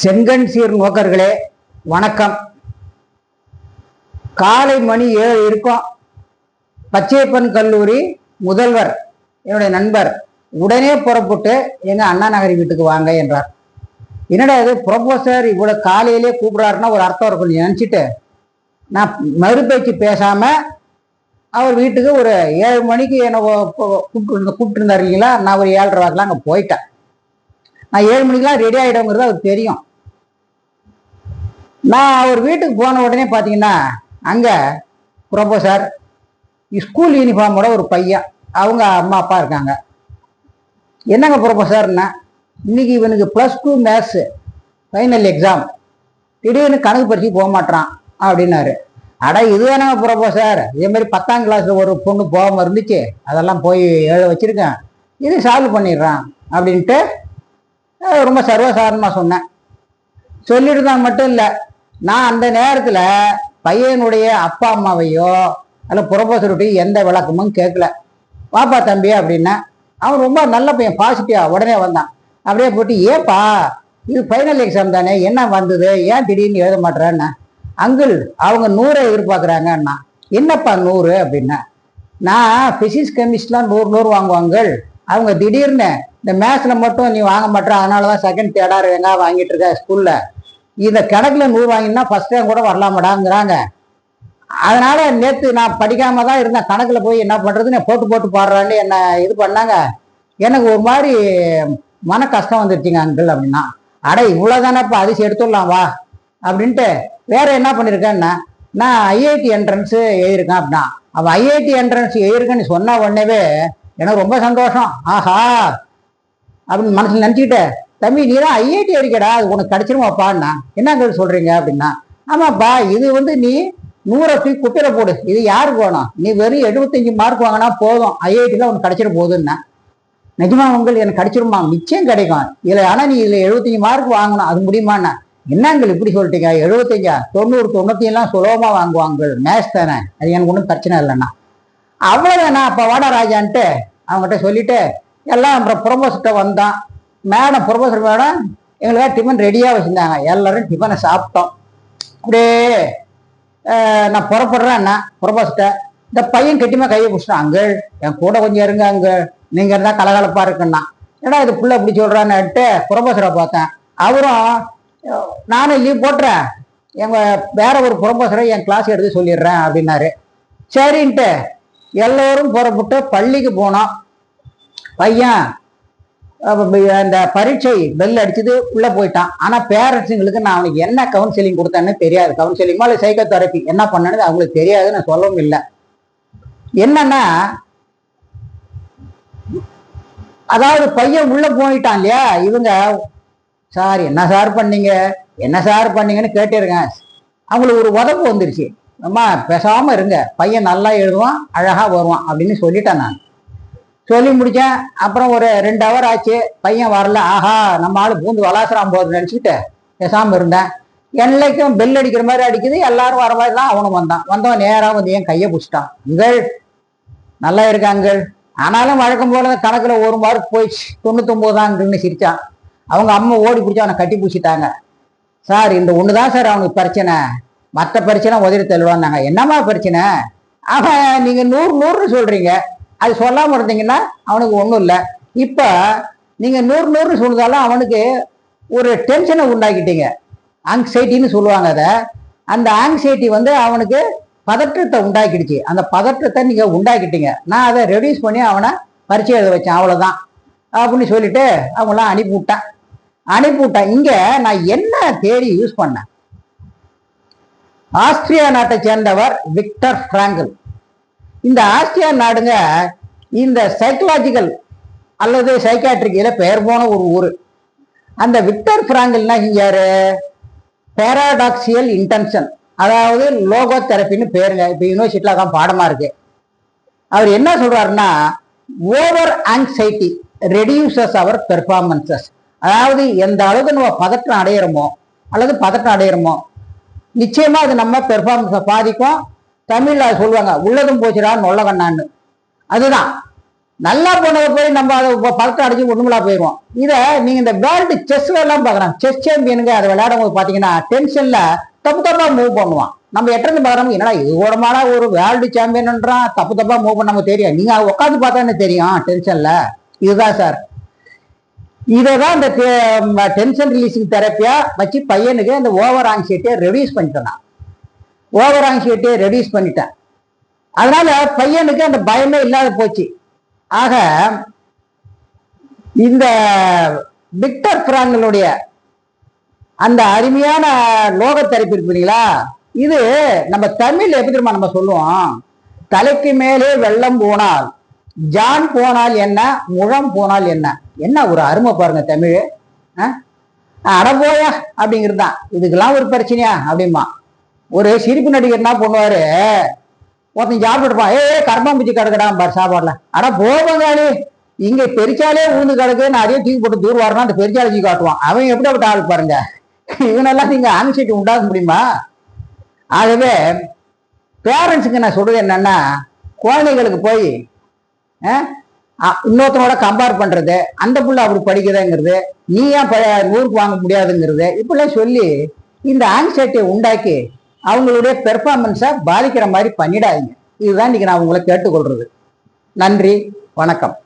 செங்கன் சீர் நோக்கர்களே வணக்கம். காலை மணி ஏழு இருக்கும். பச்சையப்பன் கல்லூரி முதல்வர் என்னுடைய நண்பர் உடனே புறப்பட்டு எங்கள் அண்ணா நகரி வீட்டுக்கு வாங்க என்றார். என்னடா இது ப்ரொஃபஸர் இவ்வளோ காலையிலே கூப்பிட்றாருன்னா ஒரு அர்த்தம் இருக்கும் நினச்சிட்டு? நான் மறுபேச்சு பேசாமல் அவர் வீட்டுக்கு ஒரு ஏழு மணிக்கு என்னை கூப்பிட்டு கூப்பிட்டு இருந்தார் இல்லைங்களா? நான் ஒரு ஏழரை வாக்கெலாம் அங்கே போயிட்டேன். நான் ஏழு மணிக்கெல்லாம் ரெடி ஆகிடுங்கிறது அவருக்கு தெரியும். நான் அவர் வீட்டுக்கு போன உடனே பார்த்தீங்கன்னா அங்கே ப்ரொஃபஸர் ஸ்கூல் யூனிஃபார்மோட ஒரு பையன் அவங்க அம்மா அப்பா இருக்காங்க. என்னங்க ப்ரொஃபஸர்னா இன்னைக்கு இவனுக்கு plus two maths final exam திடீர்னு கணக்கு பறிச்சு போக மாட்டான் அப்படின்னாரு. அடா இது வேணாங்க ப்ரொஃபஸர் இதே மாதிரி பத்தாம் கிளாஸில் ஒரு பொண்ணு போகாமல் இருந்துச்சு அதெல்லாம் போய் எழுத வச்சுருக்கேன். இது சால்வ் பண்ணிடுறான் அப்படின்ட்டு ரொம்ப சர்வசாதாரணமாக சொன்னேன். சொல்லிட்டு தான் மட்டும் இல்லை நான் அந்த நேரத்தில் பையனுடைய அப்பா அம்மாவையோ அல்ல ப்ரொஃபஸர்கிட்டையும் எந்த விளக்கமும் கேட்கல. வாப்பா தம்பி அப்படின்னா அவன் ரொம்ப நல்ல பையன் பாசிட்டிவா உடனே வந்தான். அப்படியே போட்டு ஏப்பா இது ஃபைனல் எக்ஸாம் தானே என்ன வந்தது ஏன் திடீர்னு எழுத மாட்டேறேன்னா? அங்கிள் அவங்க நூறை எதிர்பார்க்குறாங்கன்னா என்னப்பா நூறு? அப்படின்னா நான் ஃபிசிக்ஸ் கெமிஸ்ட்லாம் நூறு நூறு வாங்குவாங்கள் அவங்க திடீர்னு இந்த மேத்ஸில் மட்டும் நீ வாங்க மாட்டேற அதனால தான் செகண்ட் தேர்டாக இருக்கா வாங்கிட்டு இருக்க ஸ்கூலில் இதை கணக்கில் நூறு வாங்கினா ஃபர்ஸ்ட் டைம் கூட வரலாமடாங்கிறாங்க. அதனால நேற்று நான் படிக்காம தான் இருந்தேன். கணக்கில் போய் என்ன பண்ணுறதுன்னு போட்டு போட்டு பாடுறான்னு என்ன இது பண்ணாங்க. எனக்கு ஒரு மாதிரி மன கஷ்டம் வந்துருச்சுங்க அங்கிள் அப்படின்னா. அட இவ்வளோதானப்பா அதிசயம் எடுத்துடலாம் வா அப்படின்ட்டு வேற என்ன பண்ணியிருக்கேன்னா நான் ஐஐடி என்ட்ரன்ஸு எழுதியிருக்கேன் அப்படின்னா. அவன் ஐஐடி என்ட்ரன்ஸ் எழுதியிருக்கேன்னு சொன்ன உடனேவே எனக்கு ரொம்ப சந்தோஷம். ஆஹா. அப்படின்னு மனசில் நினச்சிக்கிட்டேன் தம்பி நீ தான் ஐஐடி அடிக்கடா. அது உனக்கு கிடச்சிருமாப்பான்னா? என்னங்க சொல்கிறீங்க அப்படின்னா ஆமாப்பா இது வந்து நீ நூறை தூக்கி குப்பையில போடு. இது யாருக்கு வேணும்? நீ வெறும் எழுபத்தஞ்சு மார்க் வாங்கினா போதும். ஐஐடியில் உனக்கு கிடைச்சிட போகுதுன்னா. நிஜமா உங்கள் எனக்கு கிடைச்சிருமா? நிச்சயம் கிடைக்கும். இதில் ஆனால் நீ இதில் எழுபத்தஞ்சு மார்க் வாங்கணும். அது முடியுமாண்ணா என்னங்கள் இப்படி சொல்லிட்டீங்க எழுபத்தஞ்சா? தொண்ணூறு தொண்ணூத்தி எல்லாம் சுலபமாக வாங்குவாங்க. மேத்ஸ் தானே. அது எனக்கு ஒன்றும் பிரச்சனை இல்லைண்ணா. அவ்வளோதாண்ணா அப்போ வாடா ராஜான்ட்டு. அவங்ககிட்ட சொல்லிட்டு எல்லாம் அப்புறம் ப்ரொஃபஸர்கிட்ட வந்தான். மேடம் ப்ரொஃபஸர் மேடம் எங்களுக்காக டிஃபன் ரெடியாக வச்சுருந்தாங்க. எல்லோரும் டிஃபனை சாப்பிட்டோம். அப்படியே நான் புறப்படுறேன் அண்ணா ப்ரொஃபஸர்கிட்ட இந்த பையன் கெட்டிமா கையை பிடிச்சிட்டான். அங்கே என் கூட கொஞ்சம் இருங்க அங்கே நீங்கள் இருந்தால் கலகலப்பாக இருக்குன்னா. ஏன்னா இது புள்ள இப்படி சொல்கிறான்னுட்டு ப்ரொஃபஸரை பார்த்தேன். அவரும் நானும் லீவ் போட்டுறேன். எங்கள் வேற ஒரு ப்ரொஃபஸரை என் கிளாஸ் எடுத்து சொல்லிடுறேன் அப்படின்னாரு. சரின்ட்டு எல்லோரும் புறப்பட்டு பள்ளிக்கு போனோம் பையன் அந்த பரீட்சை பெல் அடிச்சது உள்ளே போயிட்டான். ஆனால் பேரண்ட்ஸுங்களுக்கு நான் அவனுக்கு என்ன கவுன்சிலிங் கொடுத்தேன்னு தெரியாது. கவுன்சிலிங்கோ இல்லை சைக்கோ தெரப்பி என்ன பண்ணனது அவங்களுக்கு தெரியாது நான் சொல்லவும் இல்லை. என்னன்னா அதாவது பையன் உள்ளே போயிட்டான் இல்லையா? இவங்க சார் என்ன சார் பண்ணீங்க? என்ன சார் பண்ணீங்கன்னு கேட்டிருக்கேன். அவங்களுக்கு ஒரு உதப்பு வந்துருச்சு. அம்மா பேசாம இருங்க. பையன் நல்லா எழுதுவான் அழகா வருவான் அப்படின்னு சொல்லிட்டேன் நான். சொல்லி முடித்தேன் அப்புறம் ஒரு ரெண்டு ஹவர் ஆச்சு. பையன் வரல. ஆஹா நம்ம ஆள் பூந்து வளாசராம் போது நினச்சிக்கிட்டு பேசாமல் இருந்தேன். என்னைக்கும் பெல் அடிக்கிற மாதிரி அடிக்குது. எல்லாரும் வர மாதிரி தான் அவனும் வந்தான். வந்தவன் நேராக வந்து என் கையை பிடிச்சிட்டான். உங்கள் நல்லா இருக்காங்கள் ஆனாலும் வழக்கம் போல கணக்கில் ஒரு மார்க் போயிடுச்சு. தொண்ணூத்தொம்பது தாங்கன்னு சிரித்தான் அவங்க அம்மா ஓடி பிடிச்சி அவனை கட்டி பிடிச்சிட்டாங்க. சார் இந்த ஒன்று தான் சார் அவனுக்கு பிரச்சனை. மற்ற பிரச்சனை உதவி தள்ளுவான்னாங்க. என்னம்மா பிரச்சனை? அவன் நீங்கள் நூறு நூறுன்னு சொல்கிறீங்க அது சொல்லாமல் இருந்தீங்கன்னா அவனுக்கு ஒன்றும் இல்லை. இப்போ நீங்கள் நூறு நூறு சொல்றதால அவனுக்கு ஒரு டென்ஷனை உண்டாக்கிட்டீங்க. ஆங்ஸைட்டின்னு சொல்லுவாங்க அதை. அந்த ஆங்ஸைட்டி வந்து அவனுக்கு பதற்றத்தை உண்டாக்கிடுச்சு. அந்த பதற்றத்தை நீங்கள் உண்டாக்கிட்டீங்க. நான் அதை ரெடியூஸ் பண்ணி அவனை பரிச்சை எழுத வச்சேன். அவ்வளோதான் அப்படின்னு சொல்லிட்டு அவங்களாம் அனுப்பி விட்டேன். அனுப்பி விட்டேன். இங்கே நான் என்ன தேடி யூஸ் பண்ணேன்? ஆஸ்திரியா நாட்டை சேர்ந்தவர் விக்டர் பிராங்கல் இந்த ஆஸ்திரியா நாடுங்க இந்த சைக்கலாஜிக்கல் அல்லது சைக்காட்ரிக்கில் பெயர் போன ஒரு ஊர். அந்த விக்டர் பிராங்கல்னா செஞ்சாரு பேராடாக்சியல் இன்டென்ஷன் அதாவது லோகோ தெரப்பின்னு பேருங்க. இப்போ யூனிவர்சிட்டியில் அதான் பாடமாக இருக்கு. அவர் என்ன சொல்றாருன்னா ஓவர் ஆங்ஸைட்டி ரெடியூசஸ் அவர் பெர்ஃபார்மன்சஸ் அதாவது எந்த அளவுக்கு நம்ம பதற்றம் அடையிறோமோ அல்லது பதற்றம் அடையிறோமோ நிச்சயமா அது நம்ம பெர்ஃபார்மன்ஸை பாதிக்கும். தமிழ்ல சொல்லுவாங்க உள்ளதும் போச்சுடா நொல்ல அதுதான். நல்லா போனதை போய் நம்ம அதை பழக்கம் அடிச்சு ஒண்ணுமில்லா போயிடுவோம் இதை நீங்க இந்த வேர்ல்டு செஸ் எல்லாம் பாக்குறோம் செஸ் சாம்பியனுங்க அதை விளையாடும் போது பாத்தீங்கன்னா டென்ஷன்ல தப்பு தப்பா மூவ் பண்ணுவான். நம்ம எட்டருந்து பாக்குறோம் என்னடா இது கூடமான ஒரு வேர்ல்டு சாம்பியன்ன்றான் தப்பு தப்பா மூவ் பண்ண நமக்கு தெரியும் நீங்க உட்காந்து பார்த்தா என்ன தெரியும்? டென்ஷன்ல இதுதான் சார் இதை தான் இந்த டென்ஷன் ரிலீஸிங் தெரப்பியாக வச்சு பையனுக்கு அந்த ஓவர் ஆங்ஸைட்டியை ரெடியூஸ் பண்ணிட்டேன் நான் ஓவர் ஆங்ஸைட்டியை ரெடியூஸ் பண்ணிட்டேன். அதனால் பையனுக்கு அந்த பயமே இல்லாத போச்சு. ஆக இந்த விக்டர் பிராங்களுடைய அந்த அருமையான லோக தெரப்பி இருப்பீங்களா இது நம்ம தமிழ் எப்படி தெரியுமா நம்ம சொல்லுவோம்? தலைக்கு மேலே வெள்ளம் போனால் ஜான் போனால் என்ன முழம் போனால் என்ன? என்ன ஒரு அருமை பாருங்க தமிழ்? அடப்போயா அப்படிங்கிறது தான் இதுக்கெல்லாம் ஒரு பிரச்சனையா? அப்படிமா ஒரு சிரிப்பு நடிகர் என்ன பண்ணுவாரு? ஒருத்தன் சாப்பிட்டுருப்பான் ஏ கர்மாம்பூச்சி கிடக்கடாம் பாரு சாப்பாடுல. அட போவங்காளி இங்க பெரிச்சாலே உழுந்து கிடக்கு. நான் அதே தூக்கி போட்டு தூர் வரணும் அந்த பெரிச்சாலை தூக்கி காட்டுவான். அவன் எப்படி அப்படி ஆள் பாருங்க? இவனெல்லாம் நீங்க ஆங்ஸைட்டி உண்டாக்க முடியுமா? ஆகவே பேரண்ட்ஸுக்கு நான் சொல்றது என்னன்னா குழந்தைகளுக்கு போய் இன்னொருத்தனோட கம்பேர் பண்றது அந்த புள்ள அப்படி படிக்குதுங்கிறது நீ ஏன் ப- நூறுக்கு வாங்க முடியாதுங்கிறது இப்படிலாம் சொல்லி இந்த ஆங்ஸைட்டியை உண்டாக்கி அவங்களுடைய பெர்ஃபார்மன்ஸை பாதிக்கிற மாதிரி பண்ணிடாதீங்க. இதுதான் இன்னைக்கு நான் உங்களை கேட்டுக்கொள்றது. நன்றி வணக்கம்.